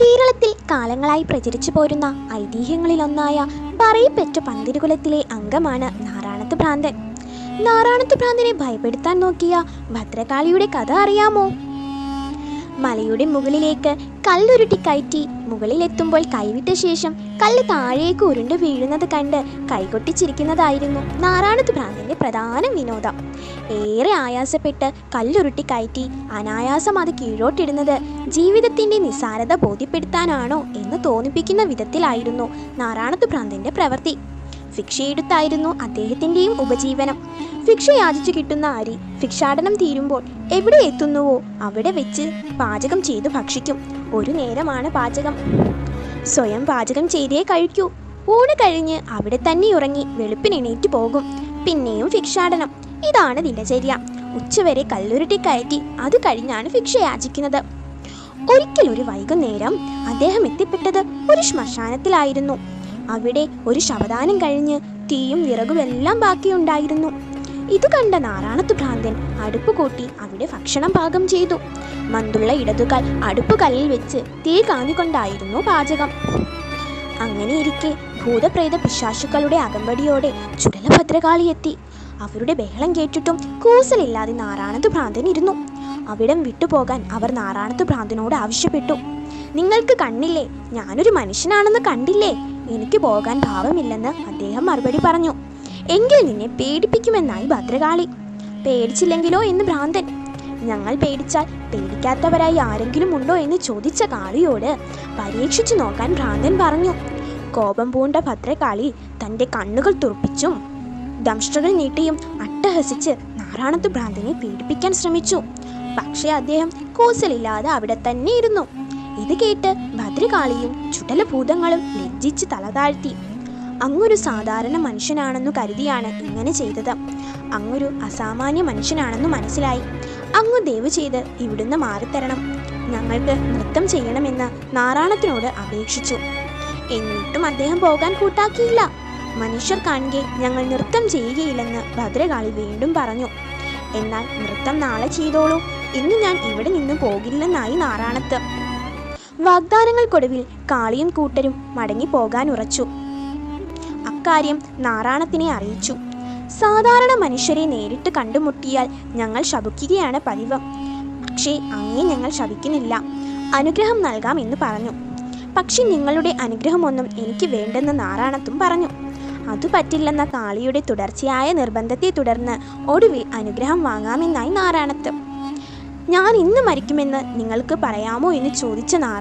കേരളത്തിൽ കാലങ്ങളായി പ്രചരിച്ചു പോരുന്ന ഐതിഹ്യങ്ങളിലൊന്നായ പറയപ്പെറ്റ പന്തിരുകുലത്തിലെ അംഗമാണ് നാറാണത്ത് ഭ്രാന്തൻ. നാറാണത്ത് ഭ്രാന്തനെ ഭയപ്പെടുത്താൻ നോക്കിയ ഭദ്രകാളിയുടെ കഥ അറിയാമോ? മലയുടെ മുകളിലേക്ക് കല്ലുരുട്ടി കയറ്റി മുകളിലെത്തുമ്പോൾ കൈവിട്ട ശേഷം കല്ല് താഴേക്ക് ഉരുണ്ട് വീഴുന്നത് കണ്ട് കൈകൊട്ടിച്ചിരിക്കുന്നതായിരുന്നു നാറാണത്ത് ഭ്രാന്തിന്റെ പ്രധാന വിനോദം. ഏറെ ആയാസപ്പെട്ട് കല്ലുരുട്ടി കയറ്റി അനായാസം അത് കീഴോട്ടിടുന്നത് ജീവിതത്തിന്റെ നിസ്സാരത ബോധ്യപ്പെടുത്താനാണോ എന്ന് തോന്നിപ്പിക്കുന്ന വിധത്തിലായിരുന്നു നാറാണത്ത് ഭ്രാന്തിന്റെ പ്രവൃത്തി. ഭിക്ഷയെടുത്തായിരുന്നു അദ്ദേഹത്തിന്റെയും ഉപജീവനം. ഭിക്ഷ യാചിച്ചു കിട്ടുന്ന അരി ഭിക്ഷാടനം തീരുമ്പോൾ എവിടെ എത്തുന്നുവോ അവിടെ വെച്ച് പാചകം ചെയ്തു ഭക്ഷിക്കും. ഒരു നേരമാണ് പാചകം. സ്വയം പാചകം ചെയ്തേ കഴിക്കൂ. ഊണ് കഴിഞ്ഞ് അവിടെ തന്നെ ഉറങ്ങി വെളുപ്പിനെണീറ്റ് പോകും. പിന്നെയും ഭിക്ഷാടനം. ഇതാണ് ദിനചര്യ ഉച്ചവരെ കല്ലുരുട്ടി കയറ്റി അത് കഴിഞ്ഞാണ് ഭിക്ഷ യാചിക്കുന്നത്. ഒരിക്കലൊരു വൈകുന്നേരം അദ്ദേഹം എത്തിപ്പെട്ടത് ഒരു ശ്മശാനത്തിലായിരുന്നു. അവിടെ ഒരു ശവദാനം കഴിഞ്ഞ് തീയും വിറകുമെല്ലാം ബാക്കിയുണ്ടായിരുന്നു. ഇത് കണ്ട നാറാണത്ത് ഭ്രാന്തൻ അടുപ്പ് കൂട്ടി അവിടെ ഭക്ഷണം പാകം ചെയ്തു. മന്തുള്ള ഇടതുകാൽ അടുപ്പ് കല്ലിൽ വെച്ച് തീ കാഞ്ഞുകൊണ്ടായിരുന്നു പാചകം. അങ്ങനെയിരിക്കെ ഭൂതപ്രേത പിശാശുക്കളുടെ അകമ്പടിയോടെ ചുടലഭദ്രകാളി എത്തി. അവരുടെ ബഹളം കേട്ടിട്ടും കൂസലില്ലാതെ നാറാണത്ത് ഭ്രാന്തൻ ഇരുന്നു. അവിടം വിട്ടുപോകാൻ അവർ നാറാണത്ത് ഭ്രാന്തനോട് ആവശ്യപ്പെട്ടു. നിങ്ങൾക്ക് കണ്ണില്ലേ? ഞാനൊരു മനുഷ്യനാണെന്ന് കണ്ടില്ലേ? എനിക്ക് പോകാൻ ഭാവമില്ലെന്ന് അദ്ദേഹം മറുപടി പറഞ്ഞു. എങ്കിൽ നിന്നെ പേടിപ്പിക്കുമെന്നായി ഭദ്രകാളി. പേടിച്ചില്ലെങ്കിലോ എന്ന് ഭ്രാന്തൻ. ഞങ്ങൾ പേടിച്ചാൽ പേടിക്കാത്തവരായി ആരെങ്കിലും ഉണ്ടോ എന്ന് ചോദിച്ച കാളിയോട് പരീക്ഷിച്ചു നോക്കാൻ ഭ്രാന്തൻ പറഞ്ഞു. കോപം പൂണ്ട ഭദ്രകാളി തന്റെ കണ്ണുകൾ തുറപ്പിച്ചും ദംഷ്ടകൾ നീട്ടിയും അട്ടഹസിച്ച് നാറാണത്ത് ഭ്രാന്തനെ പേടിപ്പിക്കാൻ ശ്രമിച്ചു. പക്ഷേ അദ്ദേഹം കൂസലില്ലാതെ അവിടെ തന്നെ ഇരുന്നു. ഇത് കേട്ട് ഭദ്രകാളിയും ചുടലഭൂതങ്ങളും ലജ്ജിച്ച് തല താഴ്ത്തി അങ്ങൊരു സാധാരണ മനുഷ്യനാണെന്നു കരുതിയാണ് ഇങ്ങനെ ചെയ്തത്. അങ്ങൊരു അസാമാന്യ മനുഷ്യനാണെന്നു മനസ്സിലായി. അങ്ങ് ദയവ് ചെയ്ത് ഇവിടുന്ന് മാറിത്തരണം. ഞങ്ങൾക്ക് നൃത്തം ചെയ്യണമെന്ന് നാരായണത്തിനോട് അപേക്ഷിച്ചു. എന്നിട്ടും അദ്ദേഹം പോകാൻ കൂട്ടാക്കിയില്ല. മനുഷ്യർ കാണുകെ ഞങ്ങൾ നൃത്തം ചെയ്യുകയില്ലെന്ന് ഭദ്രകാളി വീണ്ടും പറഞ്ഞു. എന്നാൽ നൃത്തം നാളെ ചെയ്തോളൂ. ഇന്ന് ഞാൻ ഇവിടെ നിന്ന് പോകില്ലെന്നായി നാറാണത്ത് വാഗ്ദാനങ്ങൾക്കൊടുവിൽ കാളിയും കൂട്ടരും മടങ്ങി പോകാൻ ഉറച്ചു. അക്കാര്യം നാറാണത്തിനെ അറിയിച്ചു. സാധാരണ മനുഷ്യരെ നേരിട്ട് കണ്ടുമുട്ടിയാൽ ഞങ്ങൾ ശപിക്കുകയാണ് പതിവ്. പക്ഷേ അങ്ങേ ഞങ്ങൾ ശപിക്കുന്നില്ല. അനുഗ്രഹം നൽകാം എന്ന് പറഞ്ഞു. പക്ഷെ നിങ്ങളുടെ അനുഗ്രഹമൊന്നും എനിക്ക് വേണ്ടെന്ന് നാറാണത്തും പറഞ്ഞു. അതു പറ്റില്ലെന്ന കാളിയുടെ തുടർച്ചയായ നിർബന്ധത്തെ തുടർന്ന് ഒടുവിൽ അനുഗ്രഹം വാങ്ങാമെന്നായി നാറാണത്ത്. ഞാൻ ഇന്ന് മരിക്കുമെന്ന് നിങ്ങൾക്ക് പറയാമോ എന്ന് ചോദിച്ച നാറാ